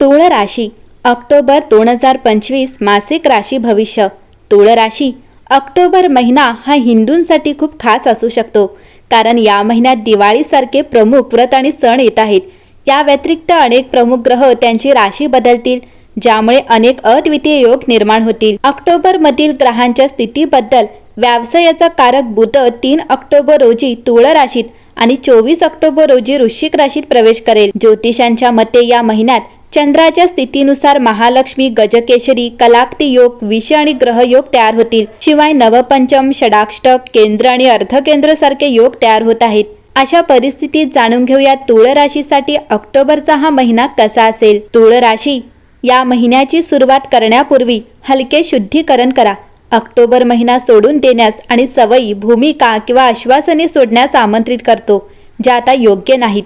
तुळ राशी ऑक्टोबर दोन हजार पंचवीस मासिक राशी भविष्य. तुळ राशी ऑक्टोबर महिना हा हिंदूंसाठी खूप खास असू शकतो कारण या महिन्यात दिवाळीसारखे प्रमुख व्रत आणि सण येत आहेत. या व्यतिरिक्त अनेक प्रमुख ग्रह त्यांची राशी बदलतील ज्यामुळे अनेक अद्वितीय योग निर्माण होतील. ऑक्टोबर मधील ग्रहांच्या स्थितीबद्दल व्यवसायाचा कारक बुध तीन ऑक्टोबर रोजी तुळ राशीत आणि चोवीस ऑक्टोबर रोजी वृश्चिक राशीत प्रवेश करेल. ज्योतिषांच्या मते या महिन्यात चंद्राच्या स्थितीनुसार महालक्ष्मी गजकेशरी कलाक्ती योग विष आणि ग्रहयोग तयार होतील. शिवाय नवपंचम षडाष्टक केंद्र आणि अर्धकेंद्र सारखे योग तयार होत आहेत. अशा परिस्थितीत जाणून घेऊया तुळ राशीसाठी ऑक्टोबरचा हा महिना कसा असेल? तुळ राशी या महिन्याची सुरुवात करण्यापूर्वी हलके शुद्धीकरण करा. ऑक्टोबर महिना सोडून देण्यास आणि सवयी भूमिका किंवा आश्वासने सोडण्यास आमंत्रित करतो ज्या आता योग्य नाहीत.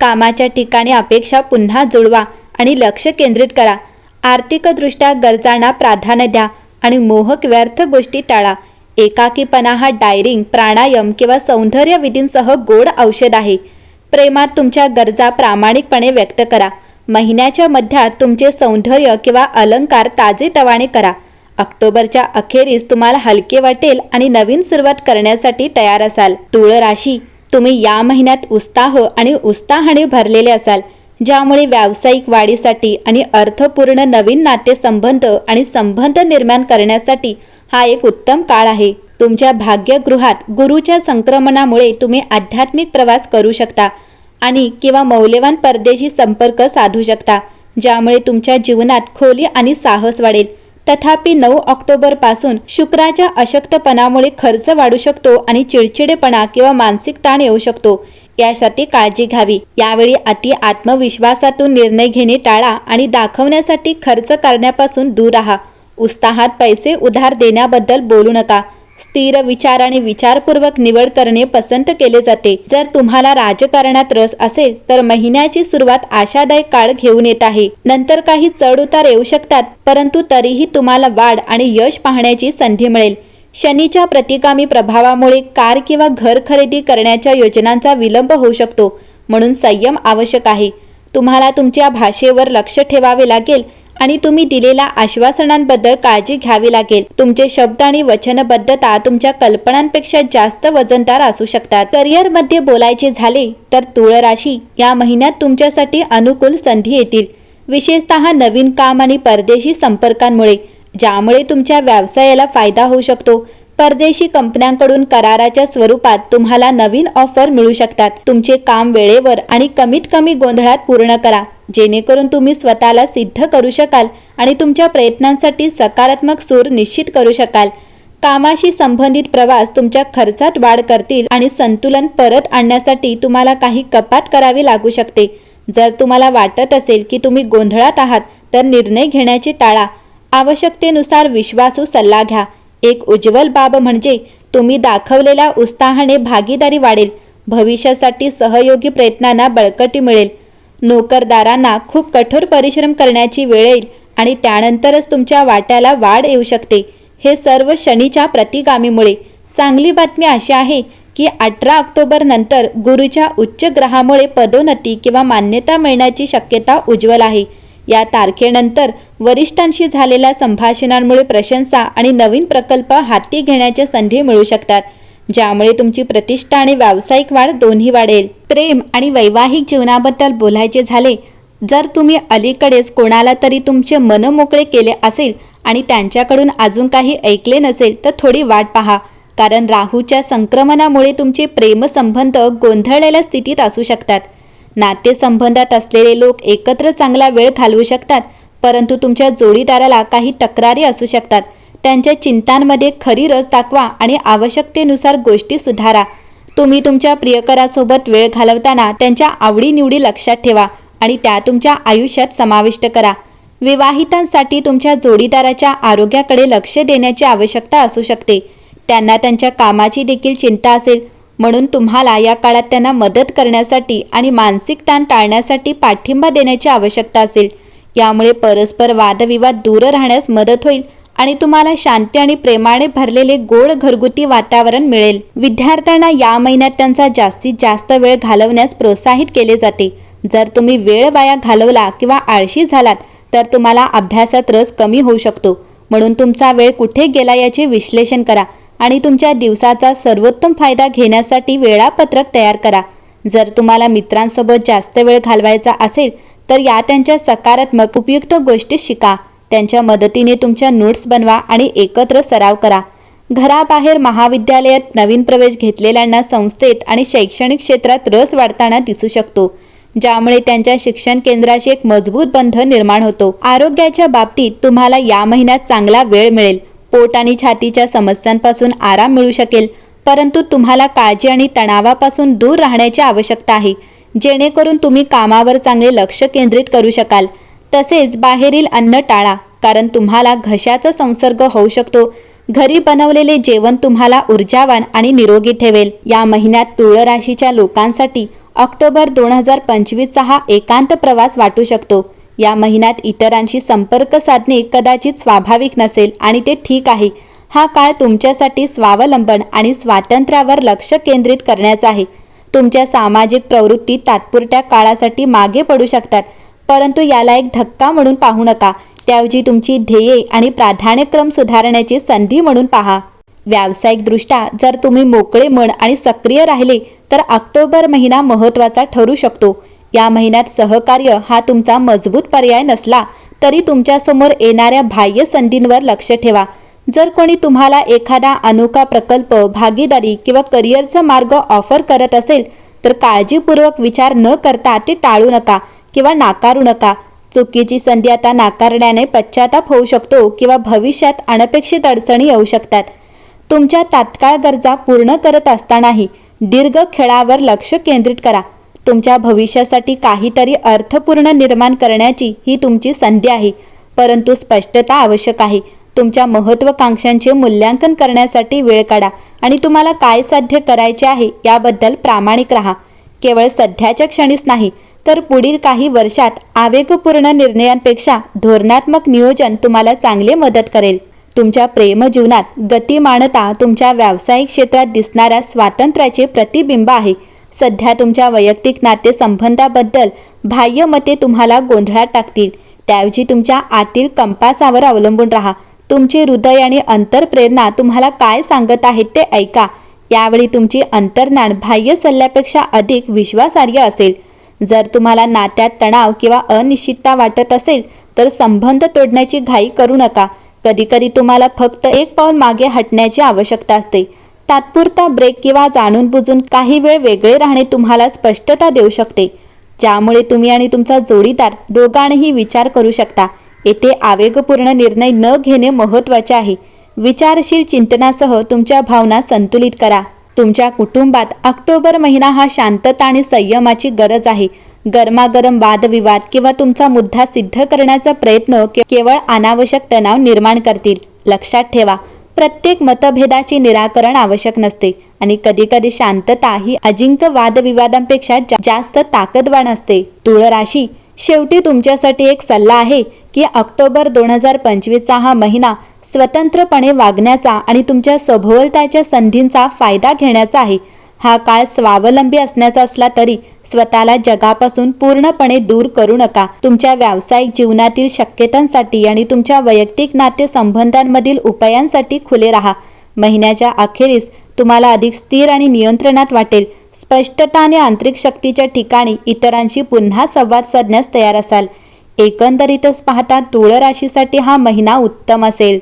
कामाच्या ठिकाणी अपेक्षा पुन्हा जुळवा. आणि लक्ष केंद्रित करा. आर्थिकदृष्ट्या गरजांना प्राधान्य द्या आणि मोहक व्यर्थ गोष्टी टाळा. एकाकीपणा हा डायरिंग प्राणायाम किंवा सौंदर्य विधींसह गोड औषध आहे. प्रेमात तुमच्या गरजा प्रामाणिकपणे व्यक्त करा. महिन्याच्या मध्यात तुमचे सौंदर्य किंवा अलंकार ताजेतवाने करा. ऑक्टोबरच्या अखेरीस तुम्हाला हलके वाटेल आणि नवीन सुरुवात करण्यासाठी तयार असाल. तुळ राशी तुम्ही या महिन्यात उत्साह आणि उत्साहाने भरलेले असाल. ज्यामुळे व्यावसायिक वाढीसाठी आणि अर्थपूर्ण नवीन नातेसंबंध आणि संबंध निर्माण करण्यासाठी हा एक उत्तम काळ आहे. तुमच्या भाग्यगृहात गुरुच्या संक्रमणामुळे तुम्ही आध्यात्मिक प्रवास करू शकता आणि किंवा मौल्यवान परदेशी संपर्क साधू शकता ज्यामुळे तुमच्या जीवनात खोली आणि साहस वाढेल. तथापि नऊ ऑक्टोबरपासून शुक्राच्या अशक्तपणामुळे खर्च वाढू शकतो आणि चिडचिडेपणा किंवा मानसिक ताण येऊ शकतो. यासाठी काळजी घ्यावी. यावेळी अति आत्मविश्वासातून निर्णय घेणे टाळा आणि दाखवण्यासाठी खर्च करण्यापासून दूर राहा. उत्साहात पैसे उधार देण्याबद्दल बोलू नका. स्थिर विचार आणि विचारपूर्वक निवड करणे पसंत केले जाते. जर तुम्हाला राजकारणात रस असेल तर महिन्याची सुरुवात आशादायक काळ घेऊन येत आहे. नंतर काही चढ उतार येऊ शकतात परंतु तरीही तुम्हाला वाढ आणि यश पाहण्याची संधी मिळेल. शनीच्या प्रतिकामी प्रभावामुळे कार किंवा घर खरेदी करण्याच्या योजनांचा विलंब होऊ शकतो म्हणून संयम आवश्यक आहे. तुम्हाला तुमच्या भाषेवर लक्ष ठेवावे लागेल आणि तुम्ही दिलेल्या आश्वासनांबद्दल काळजी घ्यावी लागेल. तुमचे शब्द आणि वचनबद्धता तुमच्या कल्पनांपेक्षा जास्त वजनदार असू शकतात. करिअरमध्ये बोलायचे झाले तर तुळ राशी या महिन्यात तुमच्यासाठी अनुकूल संधी येतील. विशेषतः नवीन काम आणि परदेशी संपर्कांमुळे. ज्यामुळे तुमच्या व्यवसायाला फायदा होऊ शकतो. परदेशी कंपन्यांकडून कराराच्या स्वरूपात तुम्हाला नवीन ऑफर मिळू शकतात. तुमचे काम वेळेवर आणि कमीत कमी गोंधळात पूर्ण करा. जेणेकरून तुम्ही स्वतःला सिद्ध करू शकाल आणि तुमच्या प्रयत्नांसाठी सकारात्मक सूर निश्चित करू शकाल. कामाशी संबंधित प्रवास तुमच्या खर्चात वाढ करतील आणि संतुलन परत आणण्यासाठी तुम्हाला काही कपात करावी लागू शकते. जर तुम्हाला वाटत असेल की तुम्ही गोंधळात आहात तर निर्णय घेण्याची टाळा. आवश्यकतेनुसार विश्वासू सल्ला घ्या. एक उज्ज्वल बाब म्हणजे तुम्ही दाखवलेल्या उत्साहाने भागीदारी वाढेल. भविष्यासाठी सहयोगी प्रयत्नांना बळकटी मिळेल. नोकरदारांना खूप कठोर परिश्रम करण्याची वेळ येईल आणि त्यानंतरच तुमच्या वाट्याला वाढ येऊ शकते. हे सर्व शनीच्या प्रतिगामीमुळे. चांगली बातमी अशी आहे की अठरा ऑक्टोबर नंतर गुरुच्या उच्च ग्रहामुळे पदोन्नती किंवा मान्यता मिळण्याची शक्यता उज्ज्वल आहे. या तारखेनंतर वरिष्ठांशी झालेल्या संभाषणांमुळे प्रशंसा आणि नवीन प्रकल्प हाती घेण्याच्या संधी मिळू शकतात ज्यामुळे तुमची प्रतिष्ठा आणि व्यावसायिक वाढ दोन्ही वाढेल. प्रेम आणि वैवाहिक जीवनाबद्दल बोलायचे झाले जर तुम्ही अलीकडेच कोणाला तरी तुमचे मन मोकळे केले असेल आणि त्यांच्याकडून अजून काही ऐकले नसेल तर थोडी वाट पहा. कारण राहूच्या संक्रमणामुळे तुमचे प्रेमसंबंध गोंधळलेल्या स्थितीत असू शकतात. नातेसंबंधात असलेले लोक एकत्र चांगला वेळ घालवू शकतात परंतु तुमच्या जोडीदाराला काही तक्रारी असू शकतात. त्यांच्या चिंतांमध्ये खरी रस दाखवा आणि आवश्यकतेनुसार गोष्टी सुधारा. तुम्ही तुमच्या प्रियकरासोबत वेळ घालवताना त्यांच्या आवडीनिवडी लक्षात ठेवा आणि त्या तुमच्या आयुष्यात समाविष्ट करा. विवाहितांसाठी तुमच्या जोडीदाराच्या आरोग्याकडे लक्ष देण्याची आवश्यकता असू शकते. त्यांना त्यांच्या कामाची देखील चिंता असेल म्हणून तुम्हाला या काळात त्यांना मदत करण्यासाठी आणि मानसिक ताण टाळण्यासाठी पाठिंबा देण्याची आवश्यकता असेल. यामुळे परस्पर वादविवाद दूर राहण्यास मदत होईल आणि तुम्हाला शांती आणि प्रेमाने भरलेले गोड घरगुती वातावरण मिळेल. विद्यार्थ्यांना या महिन्यात त्यांचा जास्तीत जास्त वेळ घालवण्यास प्रोत्साहित केले जाते. जर तुम्ही वेळ वाया घालवला किंवा आळशी झालात तर तुम्हाला अभ्यासात रस कमी होऊ शकतो. म्हणून तुमचा वेळ कुठे गेला याचे विश्लेषण करा. आणि तुमच्या दिवसाचा सर्वोत्तम फायदा घेण्यासाठी वेळापत्रक तयार करा. जर तुम्हाला मित्रांसोबत जास्त वेळ घालवायचा असेल तर या त्यांच्या सकारात्मक उपयुक्त गोष्टी शिका. त्यांच्या मदतीने तुमच्या नोट्स बनवा आणि एकत्र सराव करा. घराबाहेर महाविद्यालयात नवीन प्रवेश घेतलेल्यांना संस्थेत आणि शैक्षणिक क्षेत्रात रस वाढताना दिसू शकतो ज्यामुळे त्यांच्या शिक्षण केंद्राशी एक मजबूत बंध निर्माण होतो. आरोग्याच्या बाबतीत तुम्हाला या महिन्यात चांगला वेळ मिळेल. पोट आणि छातीच्या समस्यांपासून आराम मिळू शकेल परंतु तुम्हाला काळजी आणि तणावापासून दूर राहण्याची आवश्यकता आहे. जेणेकरून तुम्ही कामावर चांगले लक्ष केंद्रित करू शकाल. तसेच बाहेरील अन्न टाळा कारण तुम्हाला घशाचा संसर्ग होऊ शकतो. घरी बनवलेले जेवण तुम्हाला ऊर्जावान आणि निरोगी ठेवेल. या महिन्यात तुळ राशीच्या लोकांसाठी ऑक्टोबर दोन हजार पंचवीसचा हा एकांत प्रवास वाटू शकतो. या महिन्यात इतरांशी संपर्क साधणे कदाचित स्वाभाविक नसेल आणि ते ठीक आहे. हा काळ तुमच्यासाठी स्वावलंबन आणि स्वातंत्र्यावर लक्ष केंद्रित करण्याचा आहे. तुमच्या सामाजिक प्रवृत्ती तात्पुरत्या काळासाठी मागे पडू शकतात. परंतु याला एक धक्का म्हणून पाहू नका. त्याऐवजी तुमची ध्येये आणि प्राधान्यक्रम सुधारण्याची संधी म्हणून पहा. व्यावसायिकदृष्ट्या जर तुम्ही मोकळे मन आणि सक्रिय राहिले तर ऑक्टोबर महिना महत्त्वाचा ठरू शकतो. या महिन्यात सहकार्य हा तुमचा मजबूत पर्याय नसला तरी तुमच्यासमोर येणाऱ्या बाह्य संधींवर लक्ष ठेवा. जर कोणी तुम्हाला एखादा अनोखा प्रकल्प भागीदारी किंवा करिअरचा मार्ग ऑफर करत असेल तर काळजीपूर्वक विचार न करता ते टाळू नका किंवा नाकारू नका. चुकीची संधी आता नाकारण्याने पश्चाताप होऊ शकतो किंवा भविष्यात अनपेक्षित अडचणी येऊ शकतात. तुमच्या तात्काळ गरजा पूर्ण करत असतानाही दीर्घ खेळावर लक्ष केंद्रित करा. तुमच्या भविष्यासाठी काहीतरी अर्थपूर्ण निर्माण करण्याची ही तुमची संधी आहे. परंतु स्पष्टता आवश्यक आहे. तुमच्या महत्त्वाकांक्षांचे मूल्यांकन करण्यासाठी वेळ काढा आणि तुम्हाला काय साध्य करायचे आहे याबद्दल प्रामाणिक राहा. केवळ सध्याच्या क्षणीच नाही तर पुढील काही वर्षात आवेगपूर्ण निर्णयांपेक्षा धोरणात्मक नियोजन तुम्हाला चांगले मदत करेल. तुमच्या प्रेमजीवनात गतिमानता तुमच्या व्यावसायिक क्षेत्रात दिसणाऱ्या स्वातंत्र्याचे प्रतिबिंब आहे. सध्या तुमच्या वैयक्तिक नातेसंबंधाबद्दल बाह्य मते तुम्हाला गोंधळात टाकतील. त्याऐवजी तुमच्या आतील कंपासावर अवलंबून राहा. तुमची हृदय आणि अंतरप्रेरणा तुम्हाला काय सांगत आहेत ते ऐका. यावेळी तुमची अंतर्ज्ञान बाह्य सल्ल्यापेक्षा अधिक विश्वासार्ह असेल. जर तुम्हाला नात्यात तणाव किंवा अनिश्चितता वाटत असेल तर संबंध तोडण्याची घाई करू नका. कधीकधी तुम्हाला फक्त एक पाऊल मागे हटण्याची आवश्यकता असते. तात्पुरता ब्रेक किंवा जाणून बुजून काही वेळ वेगळे राहणे तुम्हाला स्पष्टता देऊ शकते. ज्यामुळे तुम्ही आणि तुमचा जोडीदार दोघांनीही विचार करू शकता. येथे आवेगपूर्ण निर्णय न घेणे महत्त्वाचे आहे. विचारशील चिंतनासह तुमच्या भावना संतुलित करा. तुमच्या कुटुंबात ऑक्टोबर महिना हा शांतता आणि संयमाची गरज आहे. गरमागरम वादविवाद किंवा तुमचा मुद्दा सिद्ध करण्याचा प्रयत्न केवळ अनावश्यक तणाव निर्माण करतील. लक्षात ठेवा प्रत्येक मतभेदाचे निराकरण आवश्यक नसते आणि कधीकधी शांतता ही अजिंक्य वादविवादांपेक्षा जास्त ताकदवान असते. तुळ राशी शेवटी तुमच्यासाठी एक सल्ला आहे की ऑक्टोबर दोन हजार पंचवीसचा हा महिना स्वतंत्रपणे वागण्याचा आणि तुमच्या सभोवताच्या संधींचा फायदा घेण्याचा आहे. हा काळ स्वावलंबी असण्याचा असला तरी स्वतःला जगापासून पूर्णपणे दूर करू नका. तुमच्या व्यावसायिक जीवनातील शक्यतांसाठी आणि तुमच्या वैयक्तिक नातेसंबंधांमधील उपायांसाठी खुले राहा. महिन्याच्या अखेरीस तुम्हाला अधिक स्थिर आणि नियंत्रणात वाटेल. स्पष्टता आणि आंतरिक शक्तीच्या ठिकाणी इतरांशी पुन्हा संवाद साधण्यास तयार असाल. एकंदरीतच पाहता तुळ राशीसाठी हा महिना उत्तम असेल.